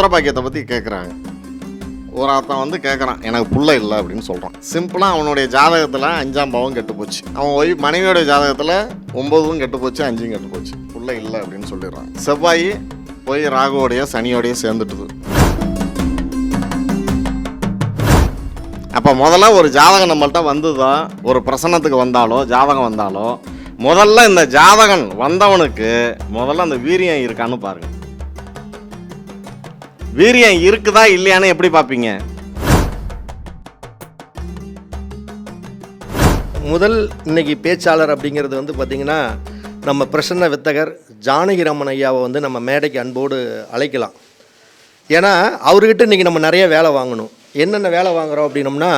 புத்திர பாக்கியத்தை பற்றி கேட்குறாங்க ஒரு அர்த்தம் வந்து கேட்குறான் எனக்கு புள்ள இல்லை அப்படின்னு சொல்கிறான் சிம்பிளாக அவனுடைய ஜாதகத்தில் அஞ்சாம் பாவம் கெட்டு போச்சு. அவன் ஒய் மனைவியோடைய ஜாதகத்தில் ஒம்பதும் கெட்டு போச்சு அஞ்சும் கெட்டு போச்சு. புள்ள இல்லை அப்படின்னு சொல்லிடுறான். செவ்வாய் போய் ராகுவோடைய சனியோடைய சேர்ந்துட்டுது அப்போ முதல்ல ஒரு ஜாதகம் நம்மள்கிட்ட வந்ததோ? ஒரு பிரசன்னத்துக்கு வந்தாலோ ஜாதகம் வந்தாலோ முதல்ல இந்த ஜாதகன் வந்தவனுக்கு முதல்ல அந்த வீரியம் இருக்கான்னு பாருங்கள் வீரியம் இருக்குதா இல்லையான்னு எப்படி பார்ப்பீங்க? முதல் இன்னைக்கு பேச்சாளர் அப்படிங்கிறது வந்து பார்த்திங்கன்னா நம்ம பிரசன்ன வித்தகர் ஜானகிரமன் ஐயாவை வந்து நம்ம மேடைக்கு அன்போடு அழைக்கலாம். ஏன்னா அவர்கிட்ட இன்றைக்கி நம்ம நிறைய வேலை வாங்கணும். என்னென்ன வேலை வாங்குறோம் அப்படின்னம்னா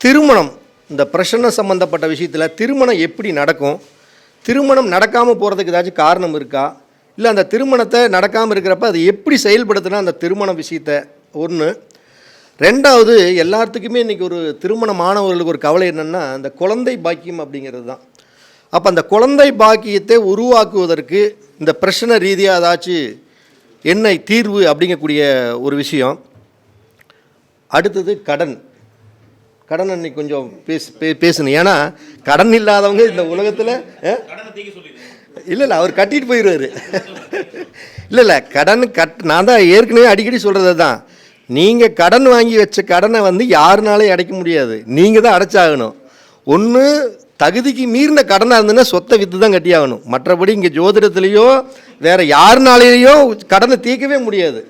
திருமணம் இந்த பிரசன்ன சம்மந்தப்பட்ட விஷயத்தில் திருமணம் எப்படி நடக்கும்? திருமணம் நடக்காமல் போகிறதுக்கு ஏதாச்சும் காரணம் இருக்கா? இல்லை அந்த திருமணத்தை நடக்காமல் இருக்கிறப்ப அதை எப்படி செயல்படுத்தினா அந்த திருமண விஷயத்த? ஒன்று ரெண்டாவது எல்லாத்துக்குமே இன்றைக்கி ஒரு திருமணமானவர்களுக்கு ஒரு கவலை என்னென்னா அந்த குழந்தை பாக்கியம் அப்படிங்கிறது தான். அப்போ அந்த குழந்தை பாக்கியத்தை உருவாக்குவதற்கு இந்த பிரச்சனை ரீதியாக ஏதாச்சும் என்ன தீர்வு அப்படிங்கக்கூடிய ஒரு விஷயம். அடுத்தது கடன். கடன் அன்னைக்கு கொஞ்சம் பேசு பே பேசணும். ஏன்னா கடன் இல்லாதவங்க இந்த உலகத்தில் இல்லை இல்லை அவர் கட்டிட்டு போயிடுவார் இல்லை இல்லை கடன் கட் நான் தான் ஏற்கனவே அடிக்கடி சொல்கிறது தான் நீங்கள் கடன் வாங்கி வச்ச கடனை வந்து யாருனாலையும் அடைக்க முடியாது. நீங்கள் தான் அடைச்சாகணும். ஒன்று தகுதிக்கு மீறின கடனாக இருந்ததுன்னா சொத்தை விற்று தான் கட்டியாகணும். மற்றபடி இங்கே ஜோதிடத்துலேயோ வேறு யாருனாலேயோ கடனை தீர்க்கவே முடியாது.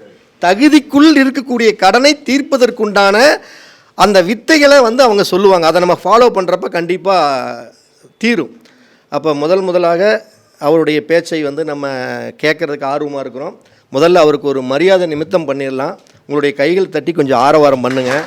தகுதிக்குள் இருக்கக்கூடிய கடனை தீர்ப்பதற்குண்டான அந்த வித்தைகளை வந்து அவங்க சொல்லுவாங்க. அதை நம்ம ஃபாலோ பண்ணுறப்ப கண்டிப்பாக தீரும். அப்போ முதல் முதலாக அவருடைய பேச்சை வந்து நம்ம கேட்குறதுக்கு ஆர்வமாக இருக்கிறோம். முதல்ல அவருக்கு ஒரு மரியாதை நிமித்தம் பண்ணிடலாம். உங்களுடைய கைகள் தட்டி கொஞ்சம் ஆரவாரம் பண்ணுங்கள்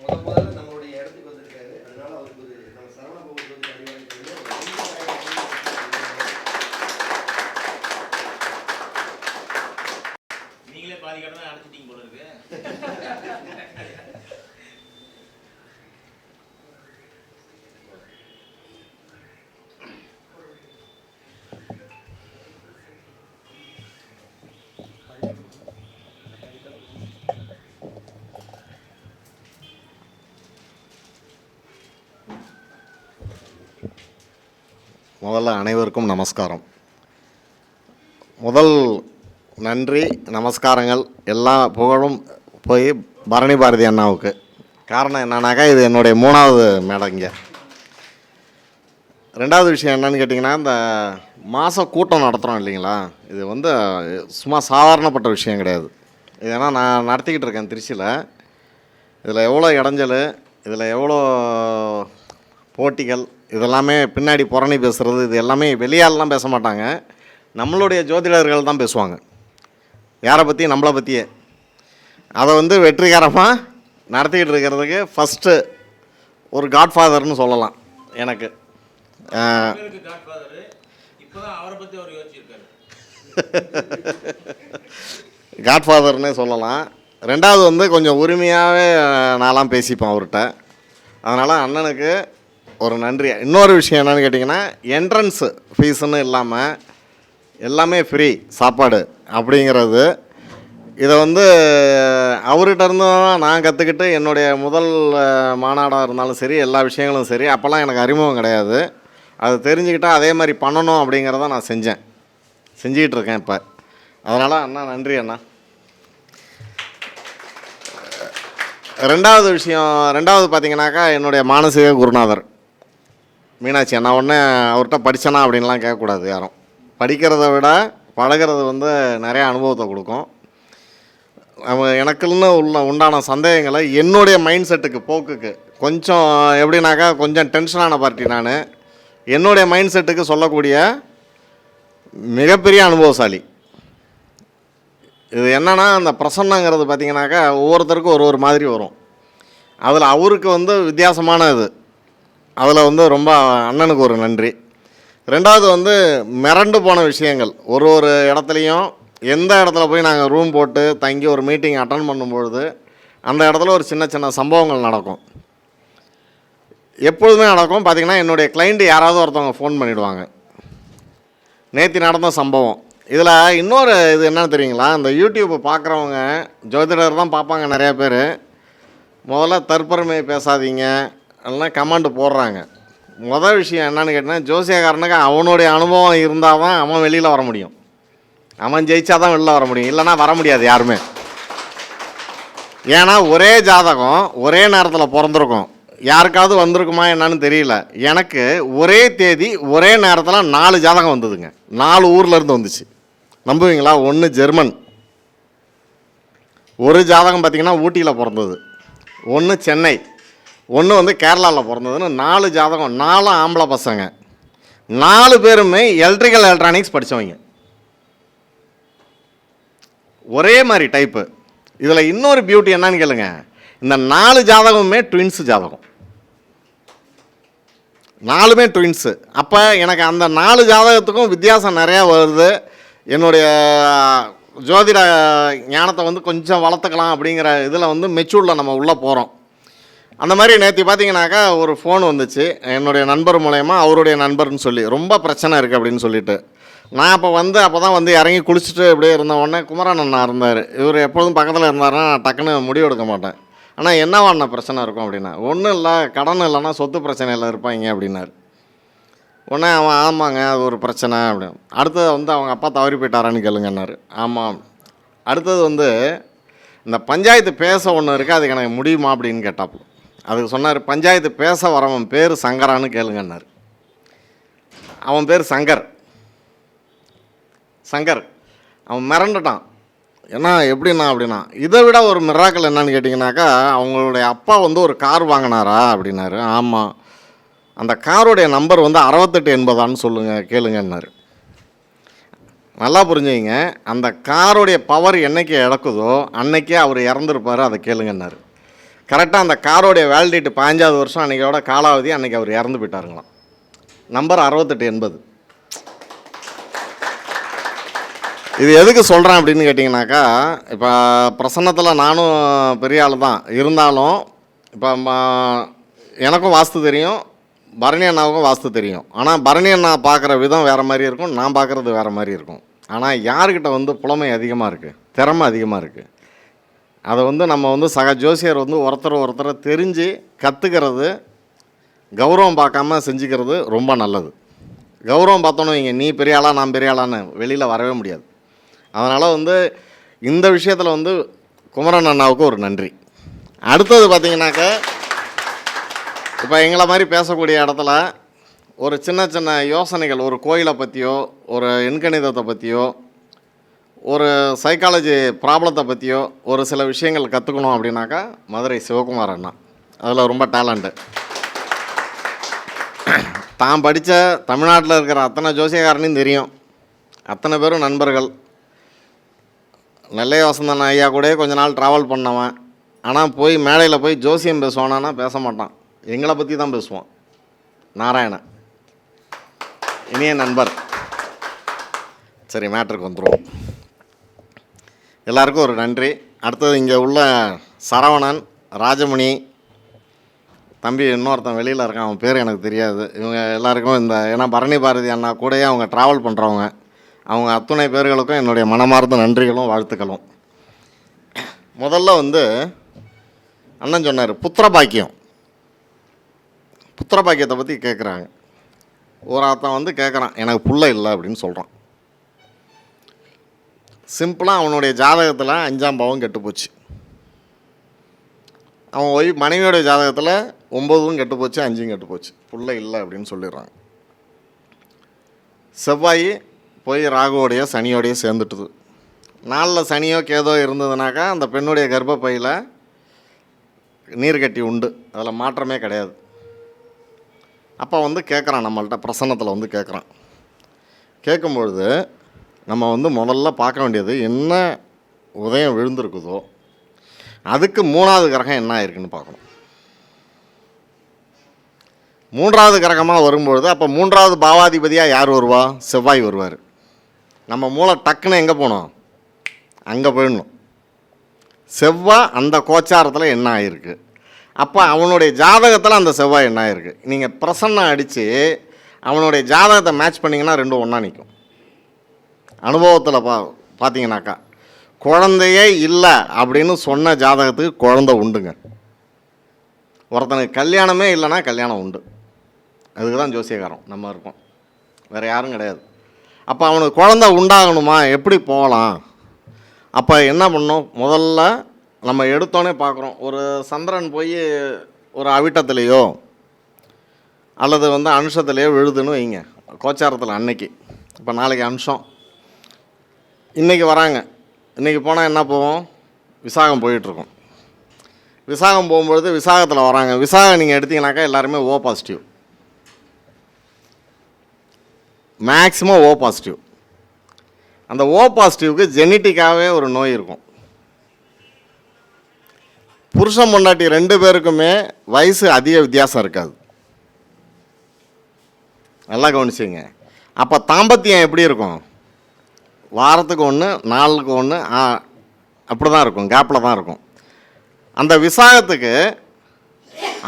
முதல் முதல்ல நம்மளுடைய இடத்துக்கு வந்திருக்காரு அதனால அவருக்கு ஒரு நம்ம சரவண பகவத் அறிவாளி நீங்களே பாதி கடனை அடைச்சிட்டீங்க போல இருக்கு முதல்ல அனைவருக்கும் நமஸ்காரம். முதல் நன்றி நமஸ்காரங்கள் எல்லா புகழும் போய் பரணி பாரதி அண்ணாவுக்கு. காரணம் என்னன்னாக்கா இது என்னுடைய மூணாவது மேடம் இங்கே. ரெண்டாவது விஷயம் என்னன்னு கேட்டிங்கன்னா இந்த மாத கூட்டம் நடத்துகிறோம் இல்லைங்களா? இது வந்து சும்மா சாதாரணப்பட்ட விஷயம் கிடையாது. இது ஏன்னா நான் நடத்திக்கிட்டு இருக்கேன் திருச்சியில். இதில் எவ்வளோ இடைஞ்சல் இதில் எவ்வளோ போட்டிகள் இதெல்லாமே பின்னாடி புறணி பேசுகிறது இது எல்லாமே வெளியாலெலாம் பேச மாட்டாங்க. நம்மளுடைய ஜோதிடர்கள் தான் பேசுவாங்க. யாரை பற்றி நம்மளை பற்றியே அதை வந்து வெற்றிகரமாக நடத்திக்கிட்டு இருக்கிறதுக்கு ஃபஸ்ட்டு ஒரு காட்ஃபாதர்னு சொல்லலாம் எனக்கு. காட்ஃபாதர்னே சொல்லலாம். ரெண்டாவது வந்து கொஞ்சம் உரிமையாகவே நான்லாம் பேசிப்பேன் அவர்கிட்ட. அதனால் அண்ணனுக்கு ஒரு நன்றி இன்னொரு விஷயம் என்னன்னு கேட்டிங்கன்னா என்ட்ரன்ஸு ஃபீஸுன்னு இல்லாமல் எல்லாமே ஃப்ரீ சாப்பாடு அப்படிங்கிறது. இதை வந்து அவர்கிட்ட தான் நான் கற்றுக்கிட்டு என்னுடைய முதல் மாநாடாக இருந்தாலும் சரி எல்லா விஷயங்களும் சரி அப்போல்லாம் எனக்கு அறிமுகம் கிடையாது. அது தெரிஞ்சுக்கிட்டா அதே மாதிரி பண்ணணும் அப்படிங்கிறத நான் செஞ்சேன். செஞ்சுக்கிட்டு இருக்கேன் இப்போ. அதனால் அண்ணா நன்றி அண்ணா. ரெண்டாவது விஷயம் ரெண்டாவது பார்த்தீங்கன்னாக்கா என்னுடைய மானசீக குருநாதர். மீனாட்சி அண்ணா உடனே அவர்கிட்ட படித்தனா அப்படின்லாம் கேட்கக்கூடாது யாரும். படிக்கிறத விட பழகிறது வந்து நிறைய அனுபவத்தை கொடுக்கும். நம்ம எனக்குன்னு உள்ள உண்டான சந்தேகங்களை என்னுடைய மைண்ட் செட்டுக்கு போக்குக்கு கொஞ்சம் எப்படின்னாக்கா கொஞ்சம் டென்ஷனான பார்ட்டி நான். என்னுடைய மைண்ட் செட்டுக்கு சொல்லக்கூடிய மிகப்பெரிய அனுபவசாலி. இது என்னென்னா அந்த பிரசன்னங்கிறது பார்த்தீங்கன்னாக்கா ஒவ்வொருத்தருக்கும் ஒரு ஒரு மாதிரி வரும். அதில் அவருக்கு வந்து வித்தியாசமான இது. அதில் வந்து ரொம்ப அண்ணனுக்கு ஒரு நன்றி. ரெண்டாவது வந்து மிரண்டு போன விஷயங்கள். ஒரு ஒரு இடத்துலையும் எந்த இடத்துல போய் நாங்கள் ரூம் போட்டு தங்கி ஒரு மீட்டிங் அட்டன் பண்ணும்பொழுது அந்த இடத்துல ஒரு சின்ன சின்ன சம்பவங்கள் நடக்கும். எப்பொழுதுமே நடக்கும். பார்த்திங்கன்னா என்னுடைய கிளைண்ட் யாராவது ஒருத்தவங்க ஃபோன் பண்ணிவிடுவாங்க நேற்று நடந்த சம்பவம். இதில் இன்னொரு இது என்னென்னு தெரியுங்களா? இந்த யூடியூப்பை பார்க்குறவங்க ஜோதிடர் தான் பார்ப்பாங்க நிறையா பேர். முதல்ல தற்பெருமையை பேசாதீங்க. எல்லாம் கமெண்ட் போடுறாங்க. முதல் விஷயம் என்னன்னு கேட்டிங்கன்னா ஜோசியக்காரனுக்கு அவனுடைய அனுபவம் இருந்தால் தான் அவன் வெளியில் வர முடியும். அவன் ஜெயிச்சா தான் வெளில வர முடியும். இல்லைன்னா வர முடியாது யாருமே. ஏன்னா ஒரே ஜாதகம் ஒரே நேரத்தில் பிறந்திருக்கும். யாருக்காவது வந்திருக்குமா என்னன்னு தெரியல. எனக்கு ஒரே தேதி ஒரே நேரத்தில் நாலு ஜாதகம் வந்ததுங்க. நாலு ஊர்லேருந்து வந்துச்சு. நம்புவீங்களா? ஒன்று ஜெர்மன். ஒரு ஜாதகம் பார்த்திங்கன்னா ஊட்டியில் பிறந்தது. ஒன்று சென்னை. ஒன்று வந்து கேரளாவில் பிறந்ததுன்னு நாலு ஜாதகம் நாலு ஆம்பளை பசங்க. நாலு பேருமே எலக்ட்ரிக்கல் எலக்ட்ரானிக்ஸ் படித்தவங்க ஒரே மாதிரி டைப்பு இதில் இன்னொரு பியூட்டி என்னன்னு கேளுங்க. இந்த நாலு ஜாதகமுமே ட்வின்ஸு ஜாதகம். நாலுமே ட்வின்ஸு அப்போ எனக்கு அந்த நாலு ஜாதகத்துக்கும் வித்தியாசம் நிறையா வருது. என்னுடைய ஜோதிட ஞானத்தை வந்து கொஞ்சம் வளர்த்துக்கலாம் அப்படிங்கிற இதில் வந்து மெச்சூரில் நம்ம உள்ளே போகிறோம் அந்த மாதிரி நேற்று பார்த்தீங்கன்னாக்கா ஒரு ஃபோன் வந்துச்சு. என்னுடைய நண்பர் மூலயமா அவருடைய நண்பர்னு சொல்லி. ரொம்ப பிரச்சனை இருக்குது அப்படின்னு சொல்லிட்டு. நான் அப்போ வந்து அப்போ தான் வந்து இறங்கி குளிச்சுட்டு இப்படியே இருந்த உடனே குமரன் அண்ணா இருந்தார். இவர் எப்பொழுதும் பக்கத்தில் இருந்தாருன்னா நான் டக்குன்னு முடிவு எடுக்க மாட்டேன். ஆனால் என்னவா பிரச்சனை இருக்கும் அப்படின்னா? ஒன்றும் இல்லை கடன் இல்லைன்னா சொத்து பிரச்சனையில் இருப்பாங்க அப்படின்னாரு. உடனே அவன் ஆமாங்க அது ஒரு பிரச்சனை அப்படின்னு. அடுத்தது வந்து அவங்க அப்பா தவறி போயிட்டாரான்னு கேளுங்கன்னாரு ஆமாம் அடுத்தது வந்து இந்த பஞ்சாயத்து பேச ஒன்று இருக்குது அதுக்கு எனக்கு முடியுமா அப்படின்னு கேட்டாப்புல. அதுக்கு சொன்னார் பஞ்சாயத்து பேச வரவன் பேர் சங்கரான்னு கேளுங்கன்னார். அவன் பேர் சங்கர். சங்கர் அவன் மிரண்டுட்டான். ஏன்னா எப்படின்னா அப்படின்னா இதை விட ஒரு மிராக்கள் என்னன்னு கேட்டிங்கனாக்கா அவங்களுடைய அப்பா வந்து ஒரு கார் வாங்கினாரா? அப்படின்னாரு. ஆமாம் அந்த காருடைய நம்பர் வந்து அறுபத்தெட்டு எண்பதான்னு சொல்லுங்கள் கேளுங்கன்னாரு. நல்லா புரிஞ்சுங்க அந்த காருடைய பவர் என்னைக்கு இழக்குதோ அன்னைக்கே அவர் இறந்துருப்பார் அதை கேளுங்கன்னாரு. கரெக்டாக அந்த காரோடைய வேலிடிட்டி பாஞ்சாவது வருஷம் அன்றைக்கோட காலாவதி அன்னைக்கு அவர் இறந்து போயிட்டாருங்களாம். நம்பர் அறுபத்தெட்டு எண்பது. இது எதுக்கு சொல்கிறேன் அப்படின்னு கேட்டிங்கனாக்கா இப்போ பிரசன்னத்தில் நானும் பெரிய ஆள் தான். இருந்தாலும் இப்போ எனக்கும் வாஸ்து தெரியும் பரணி அண்ணாவுக்கும் வாஸ்து தெரியும். ஆனால் பரணி அண்ணா பார்க்குற விதம் வேறு மாதிரி இருக்கும் நான் பார்க்குறது வேறு மாதிரி இருக்கும். ஆனால் யாருக்கிட்ட வந்து புலமை அதிகமாக இருக்குது திறமை அதிகமாக இருக்குது அதை வந்து நம்ம வந்து சக ஜோசியர் வந்து ஒருத்தர் ஒருத்தரை தெரிஞ்சு கற்றுக்கிறது கௌரவம் பார்க்காம செஞ்சுக்கிறது ரொம்ப நல்லது. கௌரவம் பார்த்தோன்னு வைங்க நீ பெரிய ஆளா நான் பெரிய ஆளான்னு வெளியில் வரவே முடியாது. அதனால் வந்து இந்த விஷயத்தில் வந்து குமரன் அண்ணாவுக்கு ஒரு நன்றி. அடுத்தது பார்த்தீங்கன்னாக்க இப்போ எங்களை மாதிரி பேசக்கூடிய இடத்துல ஒரு சின்ன சின்ன யோசனைகள் ஒரு கோயிலை பற்றியோ ஒரு எண்கணிதத்தை பற்றியோ ஒரு சைக்காலஜி ப்ராப்ளத்தை பற்றியோ ஒரு சில விஷயங்கள் கற்றுக்கணும் அப்படின்னாக்கா மதுரை சிவகுமார் அண்ணா. அதில் ரொம்ப டேலண்ட்டு தான் படித்த தமிழ்நாட்டில் இருக்கிற அத்தனை ஜோசியக்காரனையும் தெரியும். அத்தனை பேரும் நண்பர்கள். நெல்லை வசந்தன் ஐயா கூட கொஞ்ச நாள் ட்ராவல் பண்ணவன். ஆனால் போய் மேடையில் போய் ஜோசியம் பேசுவானான்னா பேச மாட்டான். எங்களை பற்றி தான் பேசுவான். நாராயணன். இனிய நண்பர். சரி மேட்ருக்கு வந்துடுவோம் எல்லாருக்கும் ஒரு நன்றி. அடுத்தது இங்கே உள்ள சரவணன் ராஜமணி தம்பி இன்னொருத்தன் வெளியில் இருக்கான் அவன் பேர் எனக்கு தெரியாது. இவங்க எல்லாருக்கும் இந்த ஏன்னா பரணி பாரதி அண்ணா கூடயே அவங்க ட்ராவல் பண்ணுறவங்க அவங்க அத்துணை பேர்களுக்கும் என்னுடைய மனமார்ந்த நன்றிகளும் வாழ்த்துக்களும். முதல்ல வந்து அண்ணன் சொன்னார் புத்திர பாக்கியம் புத்திர பாக்கியத்தை பற்றி கேட்குறாங்க ஒரு ஆத்தன் வந்து கேட்குறான் எனக்கு புள்ள இல்லை அப்படின்னு சொல்கிறான் சிம்பிளாக அவனுடைய ஜாதகத்தில் அஞ்சாம் பாவம் கெட்டுப்போச்சு. அவன் ஒய் மனைவியோடைய ஜாதகத்தில் ஒம்பதும் கெட்டுப்போச்சு அஞ்சும் கெட்டுப்போச்சு. புள்ள இல்லை அப்படின்னு சொல்லிடுறாங்க. செவ்வாய் போய் ராகுவோடைய சனியோடைய சேர்ந்துட்டுது. நாளில் சனியோ கேதோ இருந்ததுனாக்கா அந்த பெண்ணுடைய கர்ப்பப்பையில் நீர்க்கட்டி உண்டு. அதில் மாற்றமே கிடையாது. அப்போ வந்து கேட்குறான் நம்மள்கிட்ட பிரசன்னத்தில் வந்து கேட்குறான் கேட்கும்பொழுது நம்ம வந்து முதல்ல பார்க்க வேண்டியது என்ன உதயம் விழுந்திருக்குதோ அதுக்கு மூணாவது கிரகம் என்ன ஆயிருக்குன்னு பார்க்கணும். மூன்றாவது கிரகமாக வரும்பொழுது அப்போ மூன்றாவது பாவாதிபதியாக யார் வருவா? செவ்வாய் வருவார். நம்ம மூளை டக்குன்னு எங்கே போனோம்? அங்கே போயிடணும். செவ்வாய் அந்த கோச்சாரத்தில் என்ன ஆயிருக்கு? அப்போ அவனுடைய ஜாதகத்தில் அந்த செவ்வாய் என்ன ஆகிருக்கு நீங்கள் பிரசன்னம் அடித்து அவனுடைய ஜாதகத்தை மேட்ச் பண்ணிங்கன்னா ரெண்டும் ஒன்றா நிற்கும் அனுபவத்தில் பா பார்த்தீங்கன்னாக்கா குழந்தையே இல்லை அப்படின்னு சொன்ன ஜாதகத்துக்கு குழந்தை உண்டுங்க. ஒருத்தனுக்கு கல்யாணமே இல்லைன்னா கல்யாணம் உண்டு. அதுக்கு தான் ஜோசியக்காரன் நம்ம இருக்கோம். வேறு யாரும் கிடையாது. அப்போ அவனுக்கு குழந்த உண்டாகணுமா? எப்படி போகலாம்? அப்போ என்ன பண்ணோம்? முதல்ல நம்ம எடுத்தோன்னே பார்க்குறோம் ஒரு சந்திரன் போய் ஒரு அவிட்டத்துலேயோ அல்லது வந்து அனுஷத்துலேயோ விழுதுன்னு வைங்க. கோச்சாரத்தில் அன்னைக்கு. இப்போ நாளைக்கு அம்சம் இன்றைக்கி வராங்க. இன்றைக்கி போனால் என்ன போவோம்? விசாகம் போயிட்டுருக்கோம். விசாகம் போகும்பொழுது விசாகத்தில் வராங்க. விசாகம் நீங்கள் எடுத்தீங்கனாக்கா எல்லாருமே O positive maximum O positive அந்த ஓ பாசிட்டிவ்க்கு ஜெனட்டிக்காகவே ஒரு நோய் இருக்கும். புருஷன் பொண்டாட்டி ரெண்டு பேருக்குமே வயசு அதிக வித்தியாசம் இருக்காது. நல்லா கவனிச்சிங்க அப்போ தாம்பத்தியம் எப்படி இருக்கும்? வாரத்துக்கு ஒன்று நாளுக்கு ஒன்று அப்படி தான் இருக்கும் கேப்பில் தான் இருக்கும். அந்த விசாகத்துக்கு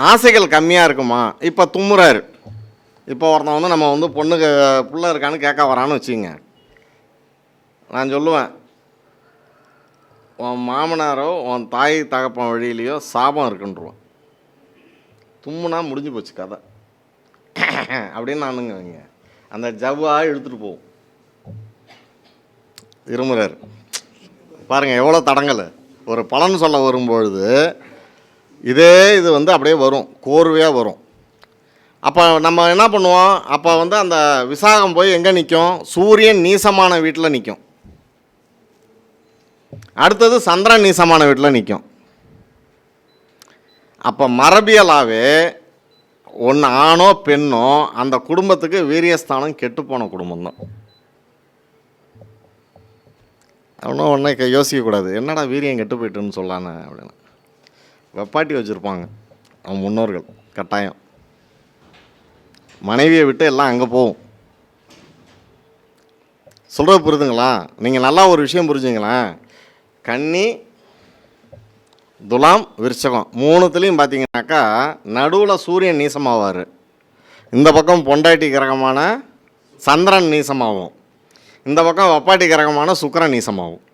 ஆசைகள் கம்மியாக இருக்குமா? இப்போ தும்முறாரு. இப்போ ஒருத்தன் வந்து நம்ம வந்து பொண்ணுக்கு பிள்ளை இருக்கான்னு கேட்க வரான்னு வச்சுங்க நான் சொல்லுவேன் உன் மாமனாரோ உன் தாய் தகப்பன் வழியிலையோ சாபம் இருக்குன்றுவான். தும்முனா முடிஞ்சு போச்சு கதை. அப்படின்னு நானுங்க வைங்க. அந்த ஜவ்வாக இழுத்துட்டு போகும். இருமுறாரு பாருங்கள் எவ்வளோ தடங்கல். ஒரு பலன் சொல்ல வரும்பொழுது இதே இது வந்து அப்படியே வரும் கோர்வையாக வரும். அப்போ நம்ம என்ன பண்ணுவோம்? அப்போ வந்து அந்த விசாகம் போய் எங்கே நிற்கும் சூரியன் நீசமான வீட்டில் நிற்கும் அடுத்தது சந்திரன் நீசமான வீட்டில் நிற்கும் அப்போ மரபியலாகவே ஒன்று ஆணோ பெண்ணோ அந்த குடும்பத்துக்கு வீரியஸ்தானம் கெட்டுப்போன குடும்பம் தான் அவனும் ஒன்றே யோசிக்கக்கூடாது. என்னடா வீரியம் கெட்டு போயிட்டுன்னு சொல்லானே அப்படின்னு. வெப்பாட்டி வச்சுருப்பாங்க. அவன் முன்னோர்கள். கட்டாயம். மனைவியை விட்டு எல்லாம் அங்கே போகும். சொல்கிறது புரிதுங்களா? நீங்கள் நல்லா ஒரு விஷயம் புரிஞ்சுங்களேன். கன்னி துலாம் விருச்சகம் மூணுத்துலேயும் பார்த்தீங்கன்னாக்கா நடுவில் சூரியன் நீசமாவார். இந்த பக்கம் பொண்டாட்டி கிரகமான சந்திரன் நீசமாகும். இந்த பக்கம் வப்பாட்டி கிரகமான சுக்கரன் நீசமாகும்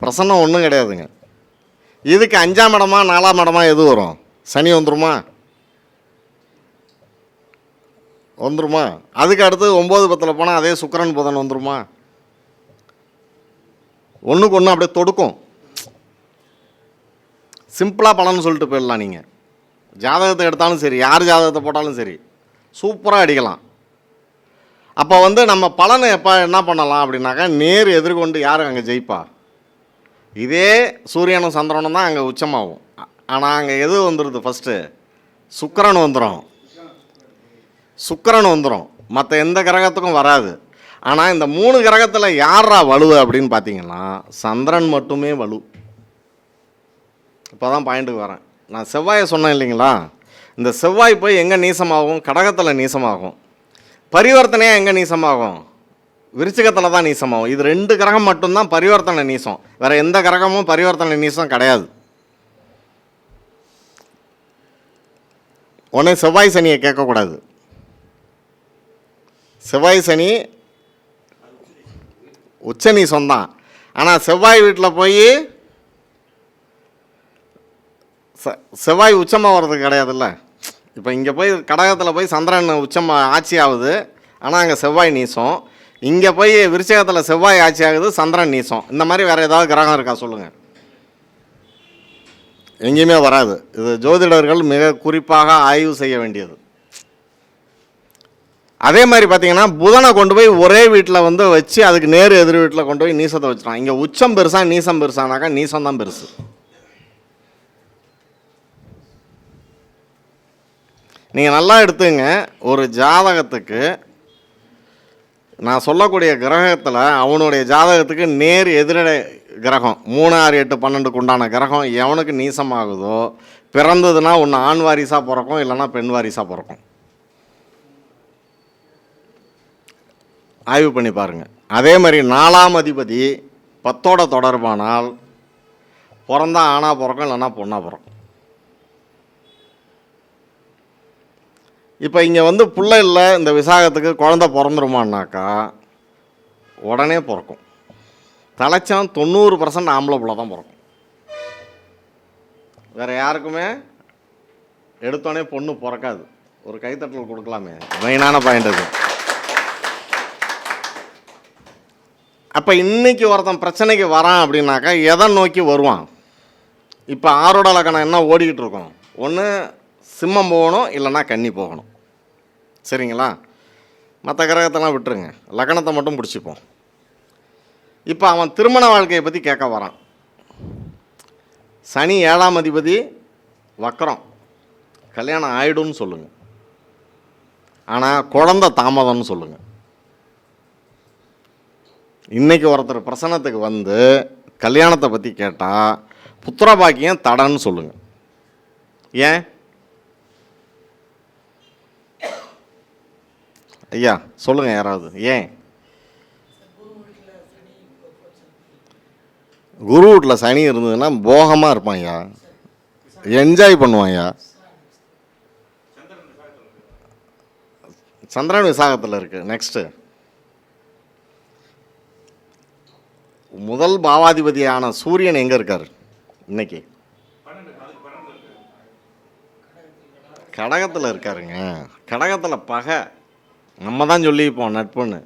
பிரசன்னம் ஒன்றும் கிடையாதுங்க. இதுக்கு அஞ்சாம் இடமா நாலாம் இடமா எது வரும்? சனி வந்துருமா? வந்துருமா? அதுக்கு அடுத்து ஒம்பது பத்தில் போனால் அதே சுக்கரன் புதன் வந்துருமா? ஒன்றுக்கு ஒன்று அப்படியே தொடுக்கும். சிம்பிளாக பலன்னு சொல்லிட்டு போயிடலாம் நீங்கள் ஜாதகத்தை எடுத்தாலும் சரி யார் ஜாதகத்தை போட்டாலும் சரி சூப்பராக அடிக்கலாம். அப்போ வந்து நம்ம பலனை எப்போ என்ன பண்ணலாம் அப்படின்னாக்கா நேர் எதிர்கொண்டு யார் அங்கே ஜெயிப்பா? இதே சூரியனும் சந்திரனும் தான் அங்கே உச்சமாகும். ஆனால் அங்கே எது வந்துடுது ஃபஸ்ட்டு சுக்கரன் வந்துடும் சுக்கிரன் வந்துடும் மற்ற எந்த கிரகத்துக்கும் வராது. ஆனால் இந்த மூணு கிரகத்தில் யாரா வலுவு அப்படின்னு பார்த்தீங்கன்னா சந்திரன் மட்டுமே வலு. இப்போ தான் பாயிண்ட்டுக்கு வரேன். நான் செவ்வாயை சொன்னேன் இல்லைங்களா? இந்த செவ்வாய் போய் எங்கே நீசமாகும்? கடகத்தில் நீசமாகும். பரிவர்த்தனையாக எங்கே நீசமாகும்? விருச்சிகத்தில் தான் நீசமாகும். இது ரெண்டு கிரகம் மட்டும்தான் பரிவர்த்தனை நீசம். வேறு எந்த கிரகமும் பரிவர்த்தனை நீசம் கிடையாது. உடனே செவ்வாய் சனியை கேட்கக்கூடாது. செவ்வாய் சனி உச்ச நீசம் தான். ஆனால் செவ்வாய் வீட்டில் போய் செ- செவ்வாய் உச்சமாக வர்றது கிடையாதுல்ல? இப்போ இங்கே போய் கடகத்தில் போய் சந்திரன் உச்சமாக ஆட்சி ஆகுது ஆனால் அங்கே செவ்வாய் நீசம். இங்கே போய் விருச்சகத்தில் செவ்வாய் ஆட்சி ஆகுது சந்திரன் நீசம். இந்த மாதிரி வேறு ஏதாவது கிரகம் இருக்கா சொல்லுங்கள் எங்கேயுமே வராது. இது ஜோதிடர்கள் மிக குறிப்பாக ஆய்வு செய்ய வேண்டியது. அதே மாதிரி பார்த்தீங்கன்னா புதனை கொண்டு போய் ஒரே வீட்டில் வந்து வச்சு அதுக்கு நேர் எதிர் வீட்டில் கொண்டு போய் நீசத்தை வச்சுட்டான் இங்கே உச்சம் பெருசா நீசம் பெருசானாக்கா நீசம் தான் பெருசு. நீங்கள் நல்லா எடுத்துங்க. ஒரு ஜாதகத்துக்கு நான் சொல்லக்கூடிய கிரகத்தில் அவனுடைய ஜாதகத்துக்கு நேர் எதிரடை கிரகம் மூணு ஆறு எட்டு பன்னெண்டுக்கு உண்டான கிரகம் எவனுக்கு நீசமாகுதோ பிறந்ததுன்னா ஒன்று ஆண் வாரிசாக பிறக்கும் இல்லைன்னா பெண் வாரிசாக பிறக்கும். ஆய்வு பண்ணி பாருங்கள் அதே மாதிரி நாலாம் அதிபதி பத்தோட தொடர்பானால் பிறந்தா ஆணாக பிறக்கும் இல்லைன்னா பொண்ணாக பிறக்கும். இப்போ இங்கே வந்து பிள்ளை இல்லை இந்த விசாகத்துக்கு குழந்த பிறந்துருமான்னாக்கா உடனே பிறக்கும். தலைச்சான் தொண்ணூறு பர்சன்ட் ஆம்பளை பிள்ளை தான் பிறக்கும். வேறு யாருக்குமே எடுத்தோடனே பொண்ணு பிறக்காது. ஒரு கைத்தட்டல் கொடுக்கலாமே. மெயினான பாயிண்ட் அது அப்போ இன்னைக்கு ஒருத்தன் பிரச்சனைக்கு வரான் அப்படின்னாக்கா எதை நோக்கி வருவான்? இப்போ ஆரோட லக்கணம் என்ன? ஓடிக்கிட்டு இருக்கோம் ஒன்று சிம்மம் போகணும் இல்லைன்னா கன்னி போகணும். சரிங்களா? மற்ற கிரகத்தெல்லாம் விட்டுருங்க. லக்கணத்தை மட்டும் பிடிச்சிப்போம். இப்போ அவன் திருமண வாழ்க்கையை பற்றி கேட்க வரான். சனி ஏழாம் அதிபதி வக்கரம் கல்யாணம் ஆயிடும்னு சொல்லுங்கள் ஆனால் குழந்த தாமதம்னு சொல்லுங்கள் இன்றைக்கி ஒருத்தர் பிரசனத்துக்கு வந்து கல்யாணத்தை பற்றி கேட்டால் புத்திர பாக்கியம் தடன்னு சொல்லுங்கள் ஏன்? ஐயா சொல்லுங்கள் யாராவது. ஏன்? குரு வீட்டில் சனி இருந்ததுன்னா போகமாக இருப்பான் ஐயா. என்ஜாய் பண்ணுவான் ஐயா. சந்திரன் விசாகத்தில் இருக்கு. நெக்ஸ்ட்டு முதல் பாவாதிபதியான சூரியன் எங்கே இருக்கார்? இன்னைக்கு. கடகத்தில் இருக்காருங்க. கடகத்தில் பகை. நம்ம தான் சொல்லிப்போம் நட்புன்னு.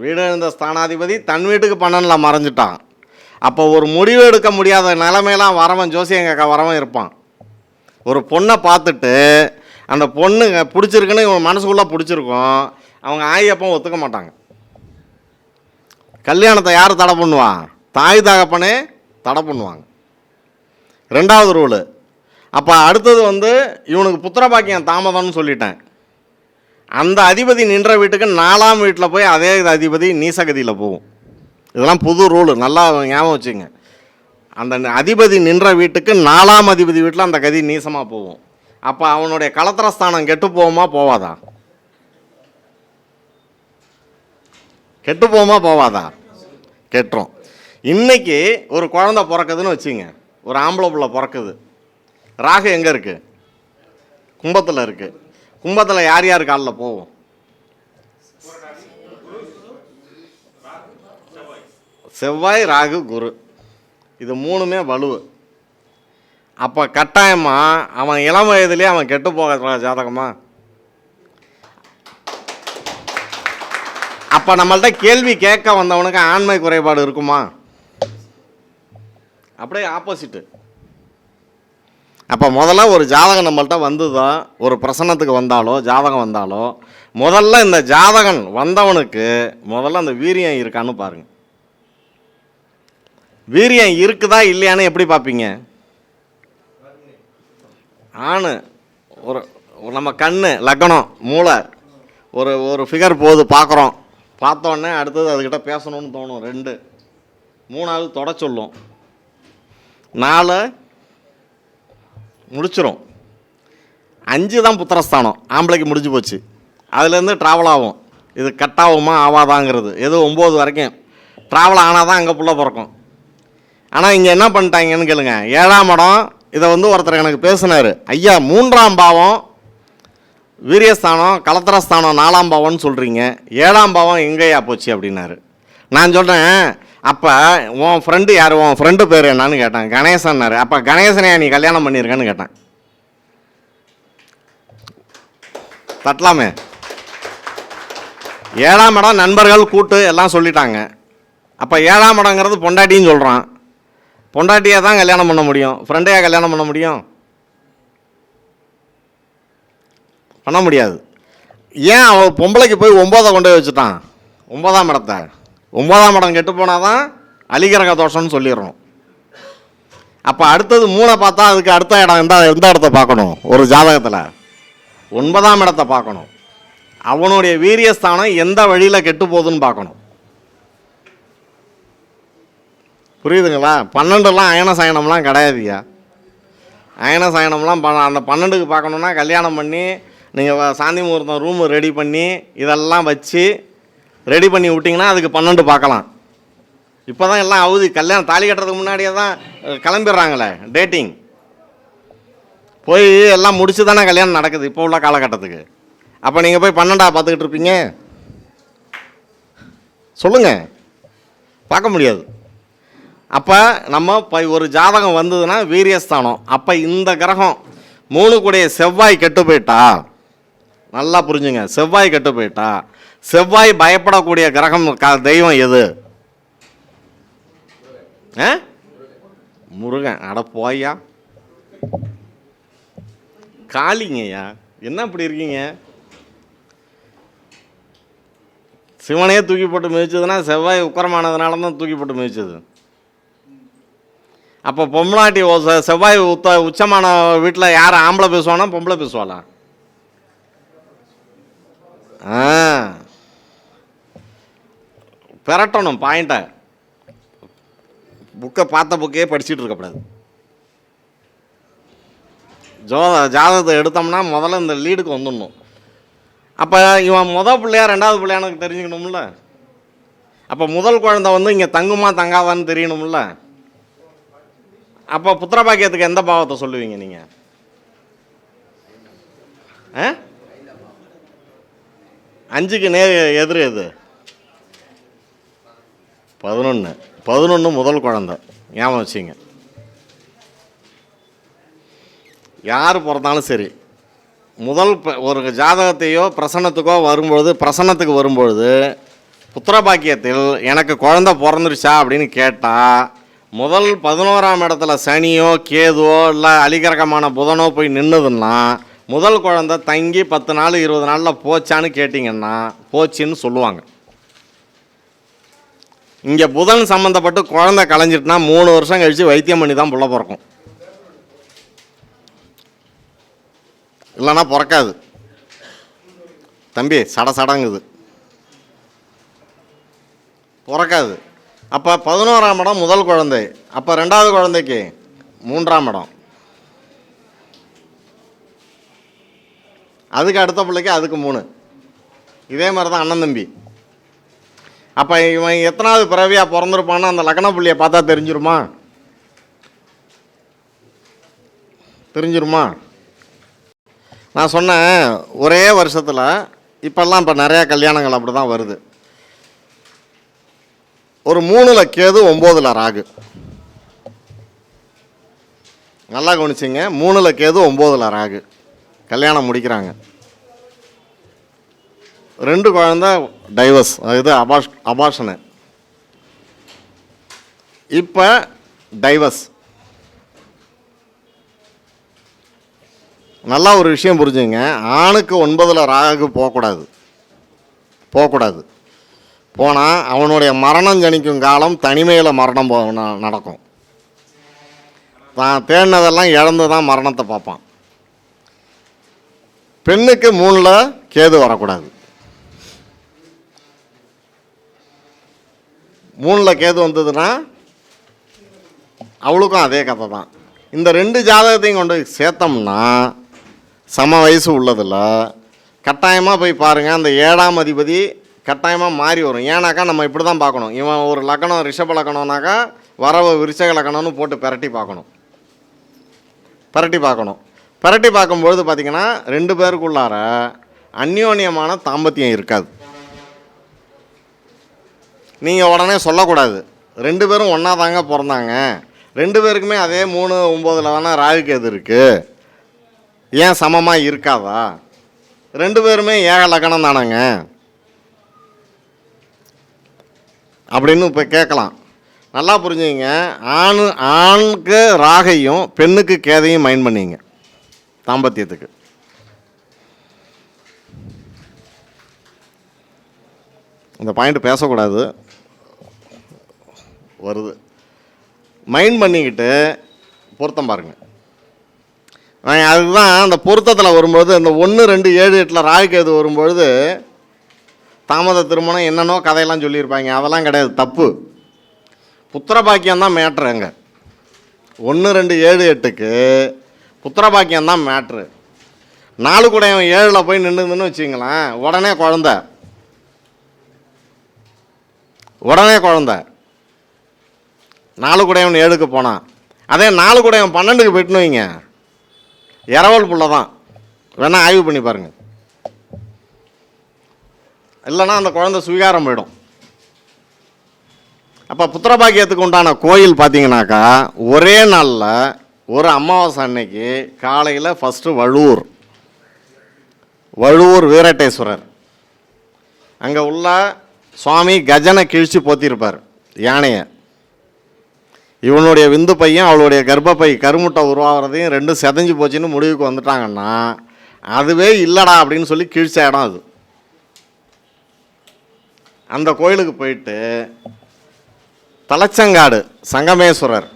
வீடு இருந்த ஸ்தானாதிபதி தன் வீட்டுக்கு பன்னெண்டில் மறைஞ்சிட்டான். அப்போ ஒரு முடிவு எடுக்க முடியாத நிலைமையெல்லாம் வரவன் ஜோசியங்க வரவன் இருப்பான். ஒரு பொண்ணை பார்த்துட்டு அந்த பொண்ணுங்க பிடிச்சிருக்குன்னு இவன் மனசுக்குள்ளே பிடிச்சிருக்கும் அவங்க ஆயப்பம் ஒத்துக்க மாட்டாங்க. கல்யாணத்தை யார் தடை பண்ணுவா? தாய் தகப்பனே தடை பண்ணுவாங்க. ரெண்டாவது ரூலு அப்போ அடுத்தது வந்து இவனுக்கு புத்திர பாக்கியம் தாமதம்னு சொல்லிட்டேன். அந்த அதிபதி நின்ற வீட்டுக்கு நாலாம் வீட்டில் போய் அதே அதிபதி நீசகதியில் போகும். இதெல்லாம் புது ரூலு. நல்லா ஞாபகம் வச்சுங்க அந்த ந- அதிபதி நின்ற வீட்டுக்கு நாலாம் அதிபதி வீட்டில் அந்த கதி நீசமாக போகும். அப்போ அவனுடைய கலத்திரஸ்தானம் கெட்டு போகுமா போவாதா? கெட்டு போகுமா போவாதா? கெட்டுரும். இன்னைக்கு ஒரு குழந்த பிறக்குதுன்னு வச்சுங்க ஒரு ஆம்பளை பிள்ளை பிறக்குது. ராகு எங்கே இருக்குது கும்பத்தில் இருக்குது கும்பத்தில் யார் யார் காலில் போகும் செவ்வாய் ராகு குரு. இது மூணுமே வலுவு. அப்போ கட்டாயமாக அவன் இளம் வயதுலேயே அவன் கெட்டு போக ஜாதகமா? அப்போ நம்மள்ட்ட கேள்வி கேட்க வந்தவனுக்கு ஆண்மை குறைபாடு இருக்குமா? அப்படியே ஆப்போசிட்டு அப்போ முதல்ல ஒரு ஜாதகம் நம்மள்கிட்ட வந்ததோ? ஒரு பிரசன்னத்துக்கு வந்தாலோ ஜாதகம் வந்தாலோ முதல்ல இந்த ஜாதகன் வந்தவனுக்கு முதல்ல அந்த வீரியம் இருக்கான்னு பாருங்க. வீரியம் இருக்குதா இல்லையான்னு எப்படி பார்ப்பீங்க ஆணு ஒரு நம்ம கண் லக்கணம் மூளை ஒரு ஒரு ஃபிகர் போகுது பார்க்குறோம் பார்த்தோன்னே அடுத்தது அதுக்கிட்ட பேசணும்னு தோணும் ரெண்டு. மூணாவது தொட சொல்லும் நாலு முடிச்சிடும் அஞ்சு தான் புத்திரஸ்தானம். ஆம்பளைக்கு முடிஞ்சு போச்சு. அதுலேருந்து ட்ராவல் ஆகும். இது கட் ஆகுமா ஆவாதாங்கிறது. எது ஒம்பது வரைக்கும். ட்ராவல் ஆனால் தான் அங்கே புள்ள பிறக்கும். ஆனால் இங்கே என்ன பண்ணிட்டாங்கன்னு கேளுங்க. ஏழாம் இடம் இதை வந்து ஒருத்தர் எனக்கு பேசினார். ஐயா மூன்றாம் பாவம் வீரியஸ்தானம் கலத்திரஸ்தானம் நாலாம் பாவம்னு சொல்கிறீங்க ஏழாம் பாவம் எங்கேயா போச்சு அப்படின்னாரு. நான் சொல்கிறேன் அப்போ உன் ஃப்ரெண்டு யார்? உன் ஃப்ரெண்டு பேர் என்னன்னு கேட்டேன். கணேசன்னாரு அப்போ கணேசனையா நீ கல்யாணம் பண்ணியிருக்கேன்னு கேட்டேன். தட்டலாமே. ஏழாம் இடம் நண்பர்கள் கூட்டு எல்லாம் சொல்லிட்டாங்க. அப்போ ஏழாம் இடங்கிறது பொண்டாட்டின்னு சொல்கிறான் பொண்டாட்டியை தான் கல்யாணம் பண்ண முடியும்? ஃப்ரெண்டையா கல்யாணம் பண்ண முடியும்? பண்ண முடியாது. ஏன் அவன் பொம்பளைக்கு போய் ஒம்போதை கொண்டு போய் வச்சுட்டான்? ஒன்பதாம் இடத்தை. ஒன்பதாம் இடம் கெட்டு போனால் தான் அலிகரக தோஷம்னு சொல்லிடுறோம் அப்போ அடுத்தது மூளை பார்த்தா அதுக்கு அடுத்த இடம் எந்த எந்த இடத்த பார்க்கணும்? ஒரு ஜாதகத்தில். ஒன்பதாம் இடத்த பார்க்கணும். அவனுடைய வீரியஸ்தானம் எந்த வழியில் கெட்டு போகுதுன்னு பார்க்கணும். புரியுதுங்களா? பன்னெண்டுலாம் அயன சயனம்லாம் கிடையாதுயா அயன சயனம்லாம் ப அந்த பன்னெண்டுக்கு பார்க்கணுன்னா கல்யாணம் பண்ணி நீங்கள் சாந்தி முகூர்த்தம் ரூமு ரெடி பண்ணி இதெல்லாம் வச்சு ரெடி பண்ணி விட்டிங்கன்னா அதுக்கு பன்னெண்டு பார்க்கலாம். இப்போ தான் எல்லாம் அவுதி கல்யாணம் தாலி கட்டுறதுக்கு முன்னாடியே தான் கிளம்பிடுறாங்களே டேட்டிங் போய் எல்லாம் முடிச்சு தானே கல்யாணம் நடக்குது இப்போ உள்ள காலகட்டத்துக்கு. அப்போ நீங்கள் போய் பன்னெண்டா பார்த்துக்கிட்டு இருப்பீங்க. சொல்லுங்கள் பார்க்க முடியாது. அப்போ நம்ம இப்போ ஒரு ஜாதகம் வந்ததுன்னா வீரியஸ்தானம். அப்போ இந்த கிரகம் மூணு கூடிய செவ்வாய் கெட்டு போயிட்டா நல்லா புரிஞ்சுங்க செவ்வாய் கெட்டு போயிட்டா செவ்வாய் பயப்படக்கூடிய கிரகம் க- தெய்வம் எது? ஆ? முருகன். அட போய்யா. காளிங்கய்யா. என்ன இப்படி இருக்கீங்க? சிவனையே தூக்கி போட்டு மிதிச்சதுன்னா செவ்வாய் உக்கரமானதுனால தான் தூக்கி போட்டு மிதிச்சது. அப்போ பொம்பளாட்டி செவ்வாய் உத்த உச்சமான வீட்டில் யார் ஆம்பளை பேசுவானா பொம்பளை பேசுவாளா? ஆ. பெரட்டணும் பாயிண்ட்டை புக்கை பார்த்த புக்கே படிச்சுட்டு இருக்கக்கூடாது ஜோ ஜாதகத்தை எடுத்தோம்னா முதல்ல இந்த லீடுக்கு வந்துடணும். அப்போ இவன் முத பிள்ளையா ரெண்டாவது பிள்ளையா எனக்கு தெரிஞ்சுக்கணும்ல? அப்போ முதல் குழந்தை வந்து இங்கே தங்குமா தங்காதான்னு தெரியணும்ல? அப்போ புத்திரபாக்கியத்துக்கு எந்த பாவத்தை சொல்லுவீங்க நீங்கள் ஆ? அஞ்சுக்கு நே எதிர் எது? பதினொன்று பதினொன்று முதல் குழந்தை. ஞாபகம் வச்சுங்க. யார் பிறந்தாலும் சரி முதல் ப- ஒரு ஜாதகத்தையோ பிரசன்னத்துக்கோ வரும்பொழுது பிரசன்னத்துக்கு வரும்பொழுது புத்திரபாக்கியத்தில் எனக்கு குழந்த பிறந்துருச்சா அப்படின்னு கேட்டால் முதல் பதினோராம் இடத்துல சனியோ கேதுவோ இல்லை அலிகரகமான புதனோ போய் நின்றுதுன்னா முதல் குழந்த தங்கி பத்து நாள் இருபது நாளில் போச்சான்னு கேட்டிங்கன்னா போச்சுன்னு சொல்லுவாங்க. இங்கே புதன் சம்மந்தப்பட்டு குழந்தை கலைஞ்சிட்டுனா மூணு வருஷம் கழித்து வைத்தியம் பண்ணி தான் புள்ள பிறக்கும். இல்லைன்னா பிறக்காது. தம்பி சட சடங்குது. பிறக்காது. அப்போ பதினோராம் இடம் முதல் குழந்தை. அப்போ ரெண்டாவது குழந்தைக்கு மூன்றாம் இடம். அதுக்கு அடுத்த பிள்ளைக்கு அதுக்கு மூணு. இதே மாதிரி தான் அண்ணன் தம்பி. அப்போ இவன் எத்தனாவது பிறவியாக பிறந்திருப்பான்னு அந்த லக்ன புள்ளியை பார்த்தா தெரிஞ்சிருமா? தெரிஞ்சிருமா? நான் சொன்னேன் ஒரே வருஷத்தில் இப்போல்லாம் இப்போ நிறையா கல்யாணங்கள் அப்படி தான் வருது. ஒரு மூணில் கேது ஒம்போதில் ராகு. நல்லா கவனிச்சிங்க மூணில் கேது ஒம்போதில் ராகு. கல்யாணம் முடிக்கிறாங்க. ரெண்டு குழந்த டைவர்ஸ் இது அபாஷ் அபாஷனு இப்போ டைவர்ஸ் நல்லா ஒரு விஷயம் புரிஞ்சுங்க. ஆணுக்கு ஒன்பதில் ராகு போகக்கூடாது. போகக்கூடாது. போனால் அவனுடைய மரணம் ஜனிக்கும் காலம் தனிமையில் மரணம் போ நடக்கும். தான் தேடினதெல்லாம் இழந்து தான் மரணத்தை பார்ப்பான். பெண்ணுக்கு மூணில் கேது வரக்கூடாது. மூணில் கேது வந்ததுன்னா அவளுக்கும் அதே கதை தான் இந்த ரெண்டு ஜாதகத்தையும் கொண்டு போய் சேர்த்தோம்னா சம வயசு உள்ளதில் கட்டாயமாக போய் பாருங்கள் அந்த ஏழாம் அதிபதி கட்டாயமாக மாறி வரும். ஏன்னாக்கா நம்ம இப்படி தான் பார்க்கணும். இவன் ஒரு லக்கணம் ரிஷப லக்கணம்னாக்கா வரவு விருச்சக லக்கணம்னு போட்டு பெரட்டி பார்க்கணும். பெரட்டி பார்க்கணும். பெரட்டி பார்க்கும்பொழுது பார்த்திங்கன்னா ரெண்டு பேருக்குள்ளார அந்யோன்யமான தாம்பத்தியம் இருக்காது. நீங்கள் உடனே சொல்லக்கூடாது. ரெண்டு பேரும் ஒன்றா தாங்க பிறந்தாங்க. ரெண்டு பேருக்குமே அதே மூணு ஒம்போதில் தானே ராகுக்கு எது இருக்குது ஏன் சமமாக இருக்காதா? ரெண்டு பேருமே ஏக லக்கணம் தானேங்க. அப்படின்னு இப்போ கேட்கலாம். நல்லா புரிஞ்சுங்க. ஆண் ஆணுக்கு ராகையும் பெண்ணுக்கு கேதையும் மைண்ட் பண்ணிங்க. தாம்பத்தியத்துக்கு. இந்த பாயிண்ட் பேசக்கூடாது. வருது. மைண்ட் பண்ணிக்கிட்டு பொருத்தம் பாருங்கள் அதுதான் அந்த பொருத்தத்தில் வரும்பொழுது இந்த ஒன்று ரெண்டு ஏழு எட்டில் ராகுகேது வரும்பொழுது தாமத திருமணம் என்னென்னோ கதையெல்லாம் சொல்லியிருப்பாங்க. அதெல்லாம் கிடையாது தப்பு. புத்திரபாக்கியம் தான் மேட்ரு அங்கே. ஒன்று ரெண்டு ஏழு எட்டுக்கு புத்திரபாக்கியம் தான் மேட்ரு நாலு கூட ஏழில் போய் நின்றுதுன்னு வச்சிங்களேன் உடனே குழந்த. உடனே குழந்த. நாலு குடையவன் ஏழுக்கு போனான். அதே நாலு குடையவன் பன்னெண்டுக்கு போயிட்டுன்னு வைங்க. இரவல் புள்ள தான். வேணால் ஆய்வு பண்ணி பாருங்கள் இல்லைன்னா அந்த குழந்தை சுவீகாரம் போயிடும். அப்போ புத்திரபாக்கியத்துக்கு உண்டான கோயில் பார்த்தீங்கன்னாக்கா ஒரே நாளில் ஒரு அமாவாசை அன்னைக்கு காலையில் ஃபஸ்ட்டு வழுவூர். வழுவூர் வீரட்டேஸ்வரர். அங்கே உள்ள சுவாமி கஜனை கிழிச்சு போத்திருப்பார் யானையை. இவனுடைய விந்து பையன் அவளுடைய கர்ப்பப்பை கருமுட்டை உருவாகிறதையும் ரெண்டும் செதஞ்சு போச்சுன்னு முடிவுக்கு வந்துட்டாங்கன்னா அதுவே இல்லைடா அப்படின்னு சொல்லி கிழிச்ச இடம் அது. அந்த கோயிலுக்கு போயிட்டு தலச்சங்காடு சங்கமேஸ்வரர்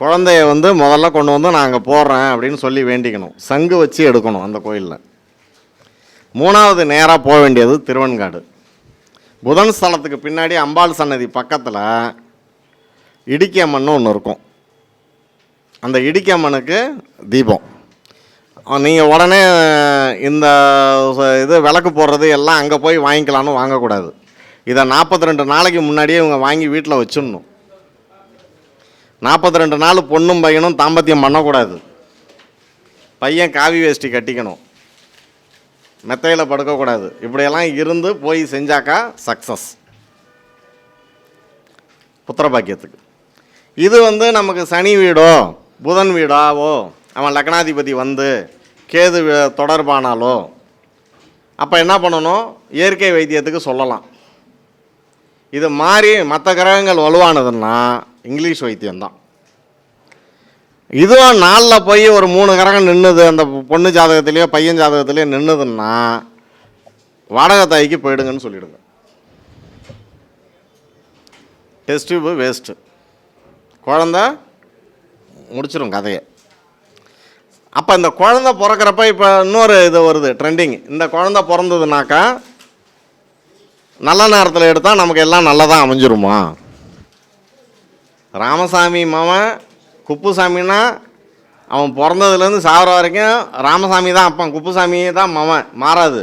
குழந்தைய வந்து முதல்ல கொண்டு வந்து நான் அங்கே போடுறேன் அப்படின்னு சொல்லி வேண்டிக்கணும். சங்கு வச்சு எடுக்கணும் அந்த கோயிலில். மூணாவது நேராக போக வேண்டியது திருவன்காடு. புதன் ஸ்தலத்துக்கு பின்னாடி அம்பாள் சன்னதி பக்கத்தில் இடிக்கம்மன் ஒன்று இருக்கும். அந்த இடிக்கம்மனுக்கு தீபம். நீங்கள் உடனே இந்த இது விளக்கு போடுறது எல்லாம் அங்கே போய் வாங்கிக்கலான்னு வாங்கக்கூடாது. இதை நாற்பத்தி ரெண்டு நாளைக்கு முன்னாடியே இவங்க வாங்கி வீட்டில் வச்சிடணும். நாற்பத்தி ரெண்டு நாள் பொண்ணும் பையனும் தாம்பத்தியம் பண்ணக்கூடாது. பையன் காவி வேஷ்டி கட்டிக்கணும். மெத்தையில் படுக்கக்கூடாது. இப்படியெல்லாம் இருந்து போய் செஞ்சாக்கா சக்ஸஸ் புத்திரபாக்கியத்துக்கு. இது வந்து நமக்கு சனி வீடோ புதன் வீடாவோ அவன் லக்னாதிபதி வந்து கேது தொடர்பானாலோ அப்போ என்ன பண்ணணும்? இயற்கை வைத்தியத்துக்கு சொல்லலாம். இது மாதிரி மற்ற கிரகங்கள் வலுவானதுன்னா இங்கிலீஷ் வைத்தியம்தான். இதுவும் நாளில் போய் ஒரு மூணு கிரகம் நின்றுது அந்த பொண்ணு ஜாதகத்திலேயோ பையன் ஜாதகத்திலேயோ நின்றுதுன்னா வாடகை தாய்க்கு போயிடுங்கன்னு சொல்லிடுங்க. டெஸ்ட் டியூப் வேஸ்ட்டு குழந்த முடிச்சிடும் கதையை. அப்போ இந்த குழந்த பிறக்கிறப்ப இப்போ இன்னொரு இது வருது ட்ரெண்டிங் இந்த குழந்த பிறந்ததுனாக்கா நல்ல நேரத்தில் எடுத்தால் நமக்கு எல்லாம் நல்லதாக அமைஞ்சிருமா? ராமசாமி மாமன் குப்புசாமின்னா அவன் பிறந்ததுலேருந்து சாகிற வரைக்கும் ராமசாமி தான் அப்பன் குப்புசாமி தான் மவன் மாறாது.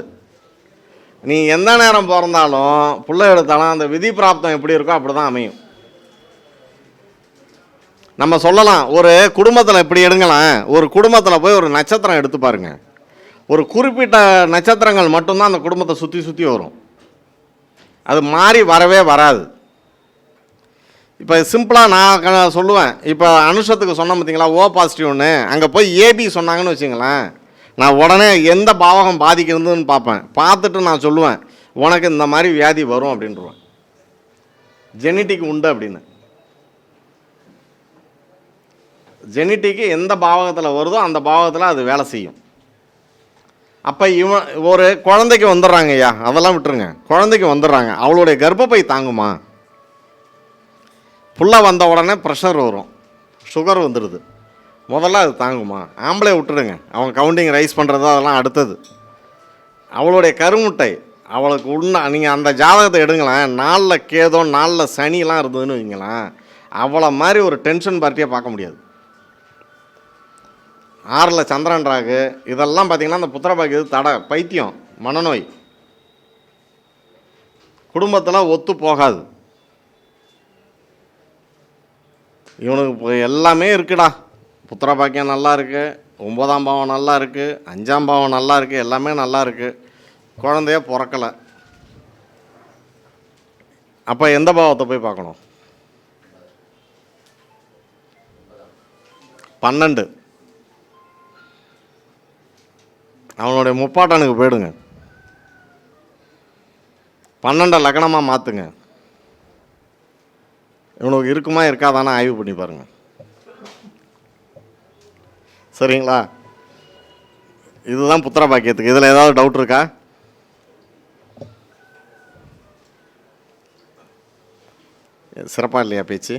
நீ எந்த நேரம் பிறந்தாலும் பிள்ளை எடுத்தாலும் அந்த விதி பிராப்தம் எப்படி இருக்கோ அப்படி தான் அமையும். நம்ம சொல்லலாம் ஒரு குடும்பத்தில் இப்படி எடுங்களேன். ஒரு குடும்பத்தில் போய் ஒரு நட்சத்திரம் எடுத்து பாருங்கள் ஒரு குறிப்பிட்ட நட்சத்திரங்கள் மட்டும்தான் அந்த குடும்பத்தை சுற்றி சுற்றி வரும். அது மாறி வரவே வராது. இப்போ சிம்பிளாக நான் சொல்லுவேன். இப்போ அனுஷத்துக்கு சொன்ன பார்த்தீங்களா ஓ பாசிட்டிவ்னு அங்கே போய் ஏபி சொன்னாங்கன்னு வச்சுங்களேன் நான் உடனே எந்த பாவகம் பாதிக்கிறதுன்னு பார்ப்பேன். பார்த்துட்டு நான் சொல்லுவேன் உனக்கு இந்த மாதிரி வியாதி வரும் அப்படின்றவன். ஜெனட்டிக் உண்டு அப்படின்னு. ஜெனிட்டிக்கு எந்த பாவகத்தில் வருதோ அந்த பாவகத்தில் அது வேலை செய்யும். அப்போ இவன் ஒரு குழந்தைக்கு வந்துடுறாங்க ஐயா அதெல்லாம் விட்டுருங்க. குழந்தைக்கு வந்துடுறாங்க. அவளுடைய கர்ப்பப்பை தாங்குமா? புள்ள வந்த உடனே ப்ரெஷர் வரும். சுகர் வந்துடுது முதல்ல அது தாங்குமா? ஆம்பளை விட்டுடுங்க. அவங்க கவுண்டிங் ரைஸ் பண்ணுறது அதெல்லாம் அடுத்தது. அவளுடைய கருமுட்டை அவளுக்கு உண்ண நீங்கள் அந்த ஜாதகத்தை எடுங்களேன். நாளில் கேதோ நாளில் சனிலாம் இருந்ததுன்னு வைங்களேன். அவளை மாதிரி ஒரு டென்ஷன் பார்ட்டியாக பார்க்க முடியாது. ஆறில் சந்திரன் ராகு இதெல்லாம் பார்த்தீங்கன்னா அந்த புத்திரபாக்கியது தடை பைத்தியம் மனநோய். குடும்பத்தில் ஒத்து போகாது. இவனுக்கு இப்போ எல்லாமே இருக்குடா. புத்திரபாக்கியம் நல்லா இருக்குது ஒம்பதாம் பாவம் நல்லா இருக்குது அஞ்சாம் பாவம் நல்லா இருக்குது எல்லாமே நல்லா இருக்குது குழந்தைய பிறக்கலை. அப்போ எந்த பாவத்தை போய் பார்க்கணும்? பன்னெண்டு. அவனுடைய முப்பாட்டனுக்கு போயிடுங்க. பன்னெண்டை லக்னமாக மாற்றுங்க இவனுக்கு இருக்குமா இருக்காதானே ஆய்வு பண்ணி பாருங்க. சரிங்களா? இதுதான் புத்திர பாக்கியத்துக்கு. இதில் ஏதாவது டவுட் இருக்கா? சிறப்பாக இல்லையா பேச்சு?